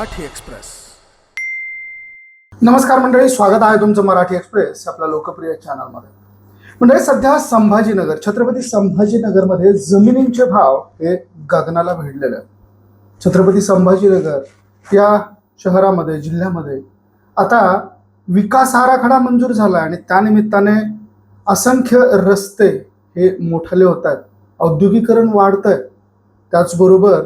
Marathi express. नमस्कार मंडळी स्वागत आहे तुमचं मराठी एक्सप्रेस आपल्या लोकप्रिय चॅनलमध्ये. मंडळी सध्या संभाजीनगर छत्रपती संभाजीनगरमध्ये जमिनींचे भाव हे गगनाला भिडलेले आहेत. छत्रपती संभाजीनगर या शहरामध्ये जिल्ह्यामध्ये आता विकास आराखडा मंजूर झाला आणि त्यानिमित्ताने असंख्य रस्ते हे मोठाले होत आहेत. औद्योगिकरण वाढतंय. त्याचबरोबर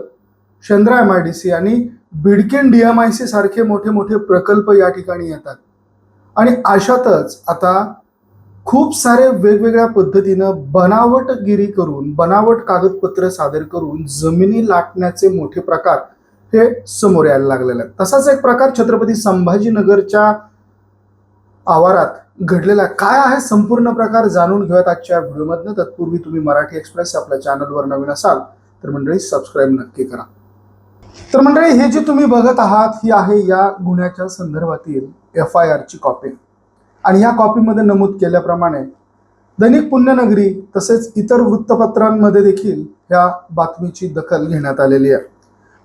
Shendra M I D C आणि बिडकेन डी एम आय सारखे मोठे मोठे प्रकल्प या ठिकाणी येतात. आणि अशातच आता खूप सारे वेगवेगळ्या पद्धतीनं बनावटगिरी करून बनावट कागदपत्र सादर करून जमिनी लाटण्याचे मोठे प्रकार हे समोर यायला लागलेले आहेत. तसाच एक प्रकार छत्रपती संभाजीनगरच्या आवारात घडलेला काय आहे संपूर्ण प्रकार जाणून घेऊयात आजच्या व्हिडिओमधनं. तत्पूर्वी तुम्ही मराठी एक्सप्रेस आपल्या चॅनलवर नवीन असाल तर मंडळी सबस्क्राईब नक्की करा. तर मंडळी हे जे तुम्ही बघत आहात ही आहे या गुन्ह्याच्या संदर्भातील एफ आय आरची कॉपी आणि या कॉपीमध्ये नमूद केल्याप्रमाणे दैनिक पुण्यनगरी तसेच इतर वृत्तपत्रांमध्ये देखील या बातमीची दखल घेण्यात आलेली आहे.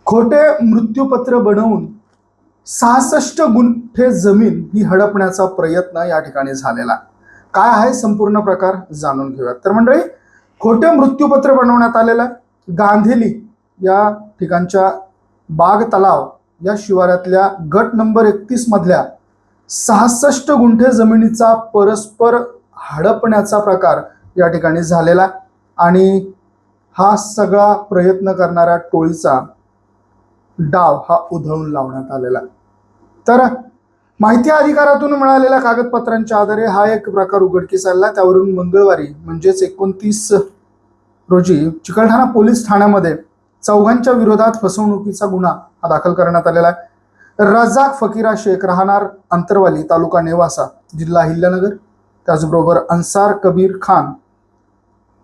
खोटे मृत्यूपत्र बनवून सहासष्ट गुंठे जमीन ही हडपण्याचा प्रयत्न या ठिकाणी झालेला काय आहे संपूर्ण प्रकार जाणून घेऊयात. तर मंडळी खोटे मृत्यूपत्र बनवण्यात आलेलं आहे. गांधेली या ठिकाणच्या बाग तलाव या शिवारातल्या गट नंबर एकतीस मधल्या सहासष्ट गुंठे जमिनीचा परस्पर हडपण्याचा प्रकार या ठिकाणी झालेला आणि हा सगळा प्रयत्न करणाऱ्या टोळीचा डाव हा उधळून लावण्यात आलेला तर माहिती अधिकारातून मिळालेल्या कागदपत्रांच्या आधारे हा एक प्रकार उघडकीस आला त्यावरून मंगळवारी म्हणजेच एकोणतीस रोजी चिकलठाणा पोलीस ठाण्यामध्ये चौघांच्या विरोधात फसवणुकीचा गुन्हा हा दाखल करण्यात आलेला आहे. रजाक फकीरा शेख राहणार अंतरवाली तालुका नेवासा जिल्हा अहिल्यानगर. त्याचबरोबर अन्सार कबीर खान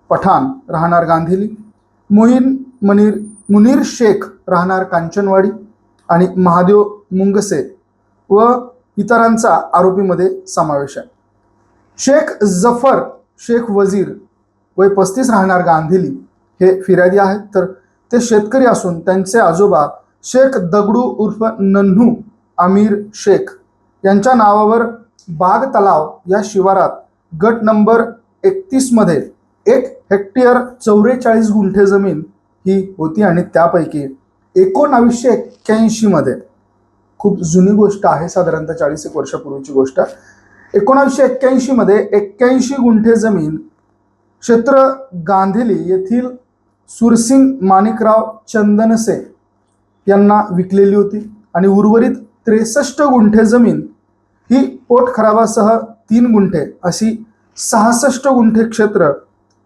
पठाण राहणार गांधीली. मोहीन मनीर मुनीर शेख राहणार कांचनवाडी. आणि महादेव मुंगसे व इतरांचा आरोपीमध्ये समावेश आहे. शेख जफर शेख वजीर वय पस्तीस राहणार गांधीली हे फिर्यादी आहेत. तर ते शेतकरी असून त्यांचे आजोबा शेख दगडू उर्फ नन्हू आमिर शेख. यांच्या नावावर बाग तलाव या शिवारात गट नंबर एकतीसमध्ये एक हेक्टर चौवेचाळीस गुंठे जमीन ही होती आणि त्यापैकी एकोणावीसशे एक्क्याऐंशीमध्ये खूप जुनी गोष्ट आहे साधारणतः चाळीस एक वर्षापूर्वीची गोष्ट एकोणावीसशे एक्क्याऐंशीमध्ये एक्क्याऐंशी गुंठे जमीन क्षेत्र गांधेली येथील सुरसिंग माणिकराव चंदनसे यांना विकलेली होती आणि उर्वरित त्रेसष्ट गुंठे जमीन ही पोटखराबासह तीन गुंठे अशी सहासष्ट गुंठे क्षेत्र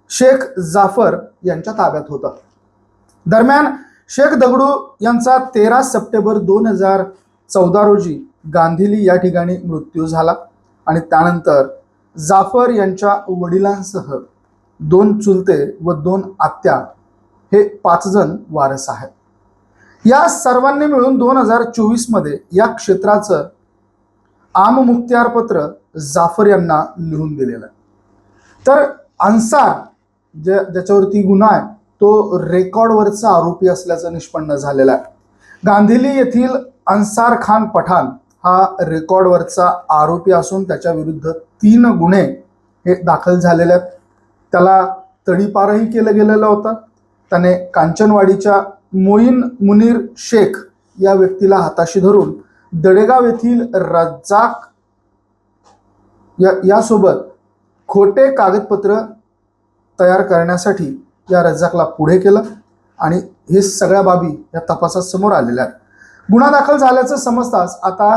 शेख जाफर यांच्या ताब्यात होतं. दरम्यान शेख दगडू यांचा तेरा सप्टेंबर दोन हजार चौदा रोजी गांधीली या ठिकाणी मृत्यू झाला आणि त्यानंतर जाफर यांच्या वडिलांसह दोन चुलते व दोन आत्या हे पाच जण वारस आहेत. या सर्वांनी मिळून दोन हजार चोवीसमध्ये या क्षेत्राचं आम मुक्तियारपत्र जाफर यांना लिहून दिलेलं आहे. तर अन्सार ज्या ज्याच्यावरती गुन्हा आहे तो रेकॉर्डवरचा आरोपी असल्याचं निष्पन्न झालेला आहे. गांधीली येथील अन्सार खान पठाण हा रेकॉर्डवरचा आरोपी असून त्याच्या विरुद्ध तीन गुन्हे हे दाखल झालेले आहेत. त्याला तडीपारही केलं गेलेलं होतं. त्याने कांचनवाडीच्या मोईन मुनीर शेख या व्यक्तीला हाताशी धरून दडेगाव येथील रज्जाक या यासोबत खोटे कागदपत्र तयार करण्यासाठी या रज्जाकला पुढे केलं आणि हे सगळ्या बाबी या तपासात समोर आलेल्या आहेत. गुन्हा दाखल झाल्याचं समजताच आता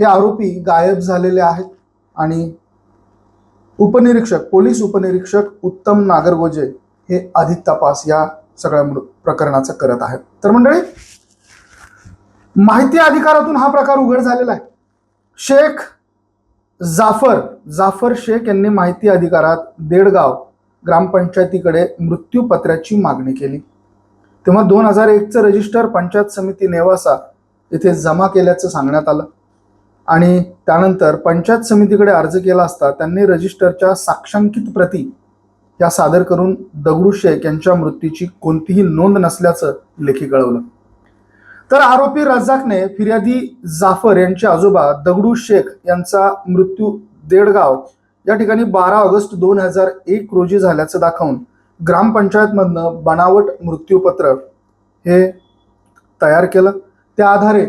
हे आरोपी गायब झालेले आहेत आणि उपनिरीक्षक पोलीस उपनिरीक्षक उत्तम नागरगोजे हे अधिक तपास या सगळ्या प्रकरणाचं करत आहेत तर मंडळी माहिती अधिकारातून हा प्रकार उघड झालेला आहे. शेख जाफर जाफर शेख यांनी माहिती अधिकारात देडगाव ग्रामपंचायतीकडे मृत्यूपत्राची मागणी केली. तेव्हा दोन हजार एकचं रजिस्टर पंचायत समिती नेवासा येथे जमा केल्याचं सांगण्यात आलं. आणि त्यानंतर पंचायत समितीकडे अर्ज केला असता त्यांनी रजिस्टरच्या साक्षांकित प्रती या सादर करून दगडू शेख यांच्या मृत्यूची कोणतीही नोंद नसल्याचं लेखी कळवलं. तर आरोपी रझाकने फिर्यादी जाफर यांचे आजोबा दगडू शेख यांचा मृत्यू देडगाव या ठिकाणी बारा ऑगस्ट दोन हजार एक रोजी झाल्याचं दाखवून ग्रामपंचायतमधनं बनावट मृत्यूपत्र हे तयार केलं. त्या आधारे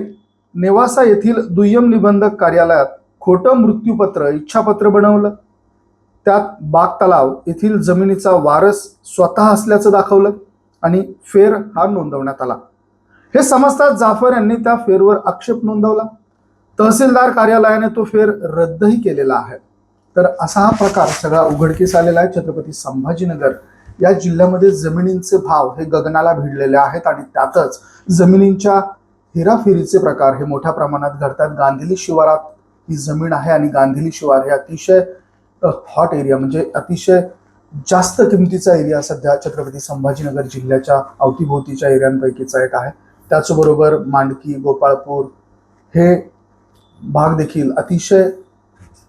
नेवासा येथील दुय्यम निबंधक कार्यालयात खोटं मृत्यूपत्र इच्छापत्र बनवलं. त्यात बाग तलाव येथील जमिनीचा वारस स्वतः असल्याचं दाखवलं आणि फेर हा नोंदवण्यात आला. हे समजताच जाफर यांनी त्या फेरवर आक्षेप नोंदवला. तहसीलदार कार्यालयाने तो फेर रद्दही केलेला आहे. तर असा हा प्रकार सगळा उघडकीस आलेला आहे. छत्रपती संभाजीनगर या जिल्ह्यामध्ये जमिनींचे भाव हे गगनाला भिडलेले आहेत आणि त्यातच जमिनींच्या हेराफेरीचे प्रकार हे मोठ्या प्रमाणात घडतात. गांधीली शिवारात ही जमीन आहे आणि गांधीली शिवार हे अतिशय हॉट एरिया म्हणजे अतिशय जास्त किमतीचा एरिया सध्या छत्रपती संभाजीनगर जिल्ह्याच्या अवतीभोवतीच्या एरियांपैकीचा एक आहे. त्याचबरोबर मांडकी गोपाळपूर हे भाग देखील अतिशय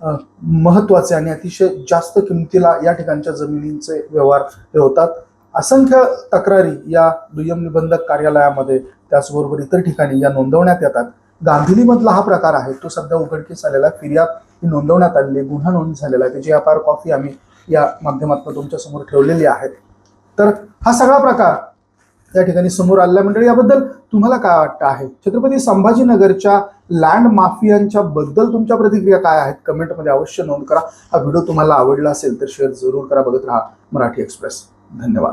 महत्त्वाचे महत्त्वाचे आणि अतिशय जास्त किमतीला या ठिकाणच्या जमिनींचे व्यवहार हे होतात. असंख्य तक्रारी या दुय्यम निबंधक कार्यालयामध्ये त्याचबरोबर इतर ठिकाणी या नोंदवण्यात येतात. गांधीलीमधला हा प्रकार आहे तो सध्या उघडकीस आलेला आहे. फिर्याद ही नोंदवण्यात आलेली आहे, गुन्हा नोंद झालेला आहे. त्याची अपार कॉफी आम्ही या माध्यमातून तुमच्यासमोर ठेवलेली आहे. तर हा सगळा प्रकार या ठिकाणी समोर आलेला मंडळी याबद्दल तुम्हाला काय वाटतं आहे? छत्रपती संभाजीनगरच्या लँड माफियांच्या बद्दल तुमच्या प्रतिक्रिया काय आहेत? कमेंटमध्ये अवश्य नोंद करा. हा व्हिडिओ तुम्हाला आवडला असेल तर शेअर जरूर करा. बघत राहा मराठी एक्सप्रेस धन्यवाद.